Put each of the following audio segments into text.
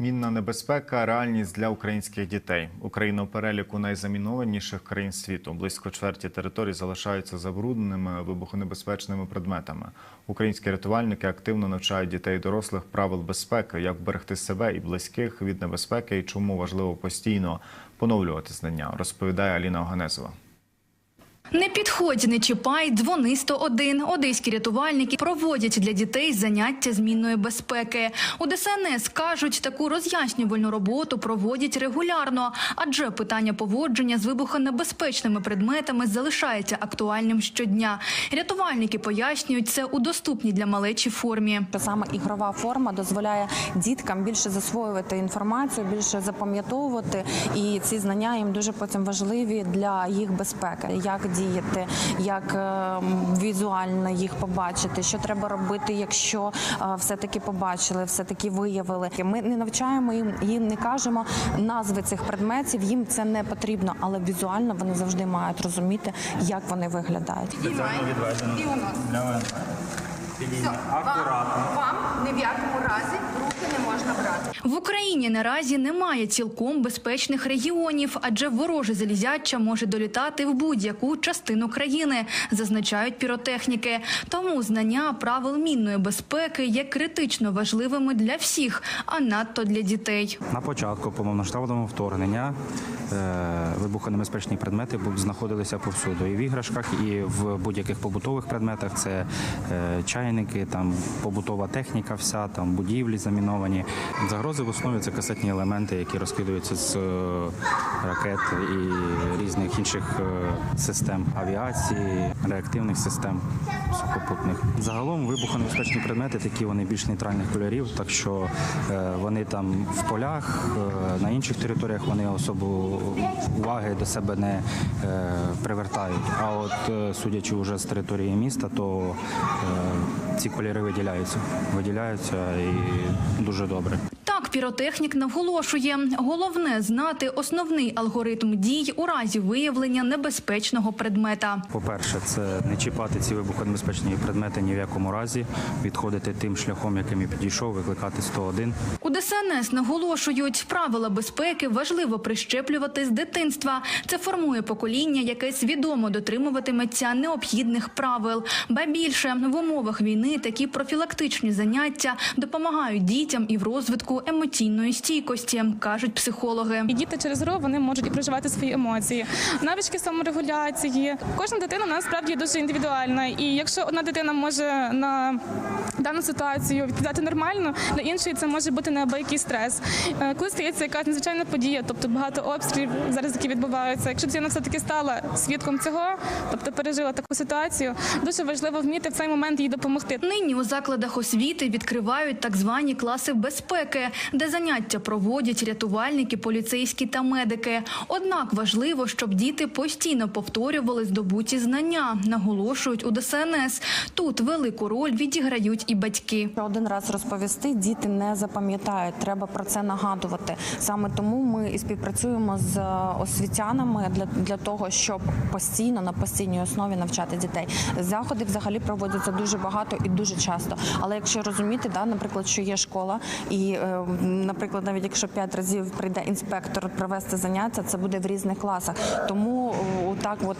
Мінна небезпека реальність для українських дітей. Україна у переліку найзамінованіших країн світу. Близько чверті територій залишаються забрудненими вибухонебезпечними предметами. Українські рятувальники активно навчають дітей і дорослих правил безпеки, як вберегти себе і близьких від небезпеки, і чому важливо постійно поновлювати знання. Розповідає Аліна Оганезова. Не підходь, не чіпай, дзвони 101. Одеські рятувальники проводять для дітей заняття змінної безпеки. У ДСНС кажуть, таку роз'яснювальну роботу проводять регулярно, адже питання поводження з вибухонебезпечними предметами залишається актуальним щодня. Рятувальники пояснюють це у доступній для малечі формі. Саме ігрова форма дозволяє діткам більше засвоювати інформацію, більше запам'ятовувати, і ці знання їм дуже потім важливі для їх безпеки. Як діяти, як е, візуально їх побачити, що треба робити, якщо е, все-таки побачили, все-таки виявили. Ми не навчаємо їм, їм не кажемо назви цих предметів. Їм це не потрібно, але візуально вони завжди мають розуміти, як вони виглядають. Спеціально відведено для ВНП. Підіймемо. Акуратно. Вам ні в якому разі в руки не можна брати. В Україні наразі немає цілком безпечних регіонів, адже вороже залізяча може долітати в будь-яку частину країни, зазначають піротехніки. Тому знання правил мінної безпеки є критично важливими для всіх, а надто для дітей. На початку повномасштабного вторгнення е, вибухонебезпечні предмети знаходилися повсюду. І в іграшках, і в будь-яких побутових предметах. Це е, чайники, там побутова техніка, вся там будівлі заміновані. Загрози в основі це касетні елементи, які розкидаються з е, ракет і різних інших е, систем авіації, реактивних систем сухопутних. Загалом вибухонебезпечні предмети такі вони більш нейтральних кольорів, так що е, вони там в полях, на інших територіях вони особу уваги до себе не привертають. А от судячи вже з території міста, то ці кольори виділяються. Виділяються і дуже добре. Так, піротехнік наголошує, головне знати основний алгоритм дій у разі виявлення небезпечного предмета. По-перше, це не чіпати ці вибухонебезпечні предмети ні в якому разі, відходити тим шляхом, яким я підійшов, викликати 101. У ДСНС наголошують, правила безпеки важливо прищеплювати з дитинства. Це формує покоління, яке свідомо дотримуватиметься необхідних правил. Ба більше в умовах війни такі профілактичні заняття допомагають дітям і в розвитку емоційної стійкості, кажуть психологи. І діти через гру вони можуть і проживати свої емоції, навички саморегуляції. Кожна дитина насправді дуже індивідуальна. І якщо одна дитина може на дану ситуацію відповідати нормально, для іншої це може бути неабиякий стрес. Е, Коли стається якась надзвичайна подія, тобто багато обстрілів зараз, які відбуваються. Якщо дитина все таки стала свідком цього, тобто пережила таку ситуацію, дуже важливо вміти в цей момент їй допомогти. Нині у закладах освіти відкривають так звані класи безпеки, де заняття проводять рятувальники, поліцейські та медики. Однак важливо, щоб діти постійно повторювали здобуті знання, наголошують у ДСНС. Тут велику роль відіграють і батьки. Один раз розповісти діти не запам'ятають. Треба про це нагадувати. Саме тому ми і співпрацюємо з освітянами для, для того, щоб постійно на постійній основі навчати дітей. Заходи взагалі проводяться дуже багато і дуже часто. Але якщо розуміти, да, наприклад, що є школа, і, е, наприклад, навіть якщо п'ять разів прийде інспектор провести заняття, це буде в різних класах. Тому о, так, от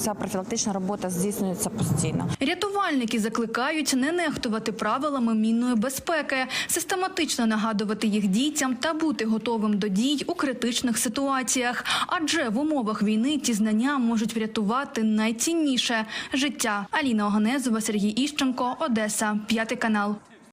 ця профілактична робота здійснюється постійно. Рятувальники закликають не нехтувати правилами мінної безпеки, систематично нагадувати їх дітям та бути готовим до дій у критичних ситуаціях. Адже в умовах війни ті знання можуть врятувати найцінніше життя. Аліна Оганезова, Сергій Іщенко, Одеса, п'ятий канал.